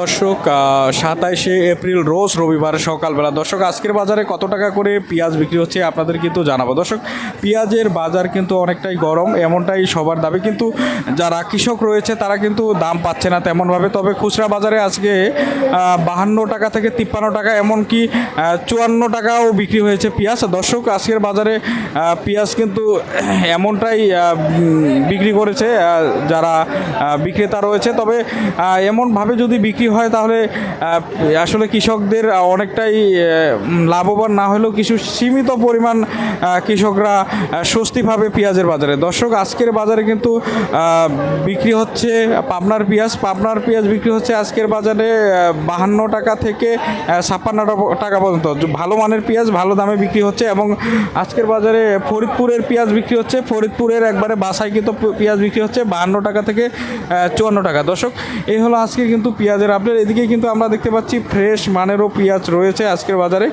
দর্শক সাতাইশে এপ্রিল রোজ রবিবার সকালবেলা। দর্শক, আজকের বাজারে কত টাকা করে পেঁয়াজ বিক্রি হচ্ছে আপনাদের কিন্তু জানাব। দর্শক, পেঁয়াজের বাজার কিন্তু অনেকটাই গরম, এমনটাই সবার দাবি। কিন্তু যারা কৃষক রয়েছে, তারা কিন্তু দাম পাচ্ছে না তেমনভাবে। তবে খুচরা বাজারে আজকে বাহান্ন টাকা থেকে তিপ্পান্ন টাকা, এমনকি চুয়ান্ন টাকাও বিক্রি হয়েছে পেঁয়াজ। দর্শক, আজকের বাজারে পেঁয়াজ কিন্তু এমনটাই বিক্রি করেছে যারা বিক্রেতা রয়েছে। তবে এমনভাবে যদি বিক্রি হয় তাহলে আসলে কৃষকদের অনেকটাই লাভবান না হলেও কিছু সীমিত পরিমাণ কৃষকরা আহ, স্বস্তি পাবে পেঁয়াজের বাজারে। দর্শক আজকের বাজারে কিন্তু বিক্রি হচ্ছে পাবনার পেঁয়াজ। পাবনার পেঁয়াজ বিক্রি হচ্ছে আজকের বাজারে বাহান্ন টাকা থেকে ছাপ্পান্ন টাকা পর্যন্ত। ভালো মানের পেঁয়াজ ভালো দামে বিক্রি হচ্ছে এবং আজকের বাজারে ফরিদপুরের পেঁয়াজ বিক্রি হচ্ছে। ফরিদপুরের একবারে বাসায় কিন্তু পেঁয়াজ বিক্রি হচ্ছে বাহান্ন টাকা থেকে চুয়ান্ন টাকা। দর্শক এই হলো আজকে কিন্তু পেঁয়াজের আপডেট এদিকে কিন্তু আমরা দেখতে পাচ্ছি ফ্রেশ মানেরও পেঁয়াজ রয়েছে আজকের বাজারে।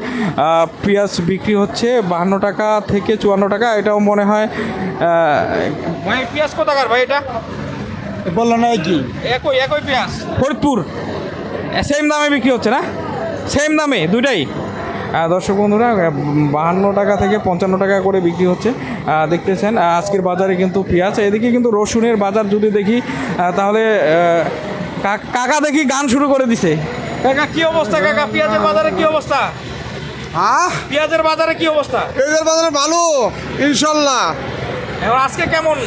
পেঁয়াজ বিক্রি হচ্ছে বাহান্ন টাকা থেকে চুয়ান্ন টাকা। এটাও মনে হয় ভাই পেঁয়াজ কোথাকার ভাই এটা? বলল না কি একই একই পেঁয়াজ। ফরিদপুর। সেম দামে বিক্রি হচ্ছে না? সেম দামে দুইটাই। দর্শক বন্ধুরা বাহান্ন টাকা থেকে পঞ্চান্ন টাকা করে বিক্রি হচ্ছে। দেখতেছেন আজকের বাজারে কিন্তু পেঁয়াজ। এদিকে কিন্তু রসুনের বাজার যদি দেখি তাহলে কাকা দেখি গান শুরু করে দিছে। কাকা কি অবস্থা কাকা? পেঁয়াজের বাজারে কি অবস্থা? হ্যাঁ? পেঁয়াজের বাজারে কি অবস্থা? পেঁয়াজের বাজারে ভালো ইনশাল্লাহ। এবার আজকে কেমন?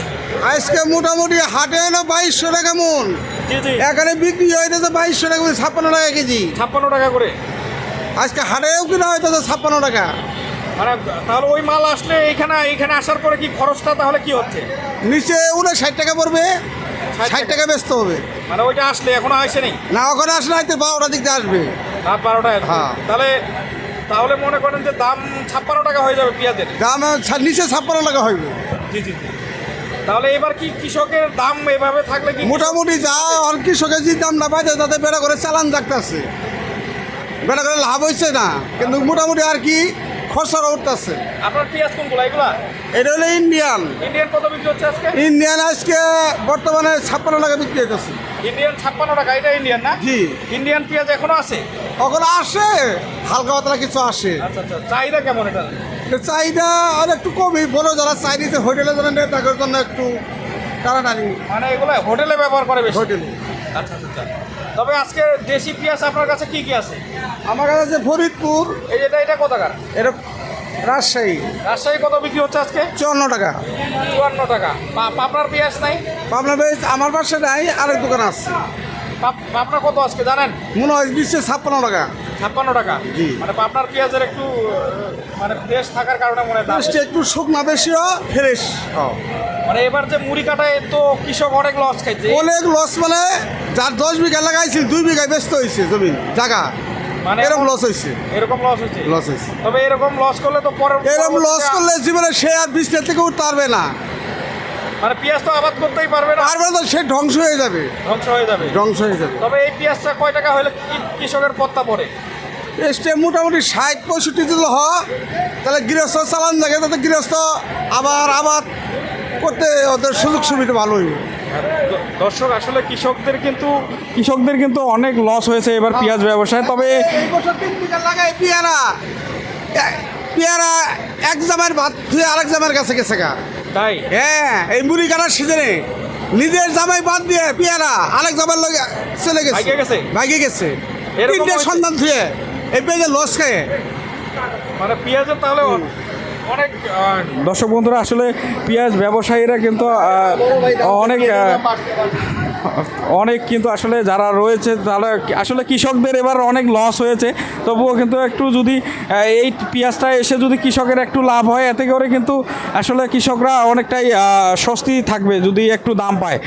আজকে মোটামুটি হাটে এলো বাইশশো টাকা মন। জি জি। এখানে বিক্রি হইতেছে বাইশশো টাকা করে ছাপ্পান্ন টাকা কেজি। ছাপ্পান্ন টাকা করে? আজকে হাটেও কিনা হইতেছে ছাপ্পান্ন টাকা। মানে তাহলে ওই মাল আসলে এইখানে এইখানে আসার পরে কি খরচটা তাহলে কি হচ্ছে? নিচে উঠে ষাট টাকা পড়বে। ষাট টাকা বেচতে হবে। মানে ওইটা আসলে এখনও আসে নেই না ওখানে আসলে হয়তো বারোটা দিক দিয়ে আসবে। রাত বারোটায় হ্যাঁ। তাহলে তাহলে মনে করেন যে দাম ছাপ্পান্ন টাকা হয়ে যাবে পেঁয়াজের। দাম নিচে ছাপ্পান্ন টাকা হইবে। জি জি জি। তাহলে এবার কি কৃষকের দাম এভাবে থাকলে কি মোটামুটি যা আর কৃষকের যে দাম না পাইতে তাতে বেড়া করে চালান জাগতেছে বেড়া করে লাভ হচ্ছে না। কিন্তু মোটামুটি আর কি খরচা উঠতেছে আপনার পেঁয়াজ কোনগুলো এগুলা? এটা হলো ইন্ডিয়ান ইন্ডিয়ান কত বিক্রি হচ্ছে আজকে? ইন্ডিয়ান আজকে বর্তমানে ছাপ্পান্ন টাকা বিক্রি হইতেছে। ইন্ডিয়ান ছাপ্পান্ন টাকা এটা ইন্ডিয়ান না? জি। ইন্ডিয়ান পেঁয়াজ এখনও আছে? ওখানে আসে হালকা পাতলা কিছু আসে। আচ্ছা আচ্ছা চাহিদা কেমন এটা? চাহিদা আর একটু কমই বড় যারা চাইনিতে হোটেলে যারা নেয় তাদের জন্য একটু টানাটানি। মানে এগুলো হোটেলে ব্যবহার করে বেশি? হোটেলে আচ্ছা আচ্ছা আচ্ছা। তবে আজকে দেশি পেঁয়াজ আপনার কাছে কি কি আছে? আমার কাছে আছে ফরিদপুর। এই যেটা এটা কোথাকার এটা রাজশাহী। রাজশাহী কত বিক্রি হচ্ছে আজকে? চুয়ান্ন টাকা। চুয়ান্ন টাকা। পা- পাবনার পেঁয়াজ নাই? পাবনা বেশ আমার পাশে নাই আরেক দোকান আছে। পাপ- পাবনা কত আজকে জানেন? মনে হয় দিচ্ছে ছাপ্পান্ন টাকা। ছাপ্পান্ন টাকা। জি। মানে পাবনার পেঁয়াজের একটু মানে ফ্রেশ থাকার কারণে মনে হয় একটু শুকনা বেশিও ফ্রেশ মানে এবার যে মুড়ি কাটায় তো কৃষক অনেক লস খাইছে। অনেক লস মানে যার দশ বিঘা লাগাইছিল দুই বিঘায় ব্যস্ত হয়েছে জমি জায়গা। মানে এরকম লস হয়েছে এরকম লস হচ্ছে লস হয়েছে তবে এরকম লস করলে তো পরে এরকম লস করলে জীবনে সে আর থেকে উঠতে পারবে না। মানে পেঁয়াজ তো আবাদ করতেই পারবে না। পারবে সে ধ্বংস হয়ে যাবে। ধ্বংস হয়ে যাবে। ধ্বংস হয়ে যাবে। তবে এই পেঁয়াজটা কয় টাকা হলে কৃষকের পত্তা পড়ে? মোটামুটি ষাট পঁয়ষট্টি দিল হ তাহলে গৃহস্থ চালান তাতে গৃহস্থ আবার আবাদ করতে ওদের সুযোগ সুবিধা ভালোই। দর্শক আসলে কৃষকদের কিন্তু কৃষকদের কিন্তু অনেক লস হয়েছে এবার পেঁয়াজ ব্যবসায় তবে লাগাই পেয়ারা। পেয়ারা এক জামের ভাত ধুয়ে আরেক জামের কাছে গেছে গা। তাই? হ্যাঁ এই মুড়ি কাটার সিজনে নিজের জামাই বাদ দিয়ে পেয়ারা আরেক জামার লগে চলে গেছে। ভাইগে গেছে? তিনটে? সন্তান ধুয়ে এই পেঁয়াজে লস খেয়ে। মানে পেঁয়াজের তাহলে দর্শক বন্ধুরা, আসলে পেঁয়াজ ব্যবসায়ীরা কিন্তু অনেক অনেক কিন্তু আসলে যারা রয়েছে, তারা আসলে কৃষকদের এবার অনেক লস হয়েছে। তবুও কিন্তু একটু যদি এই পেঁয়াজটা এসে যদি কৃষকের একটু লাভ হয়, এতে করে কিন্তু আসলে কৃষকরা অনেকটাই স্বস্তি থাকবে যদি একটু দাম পায়।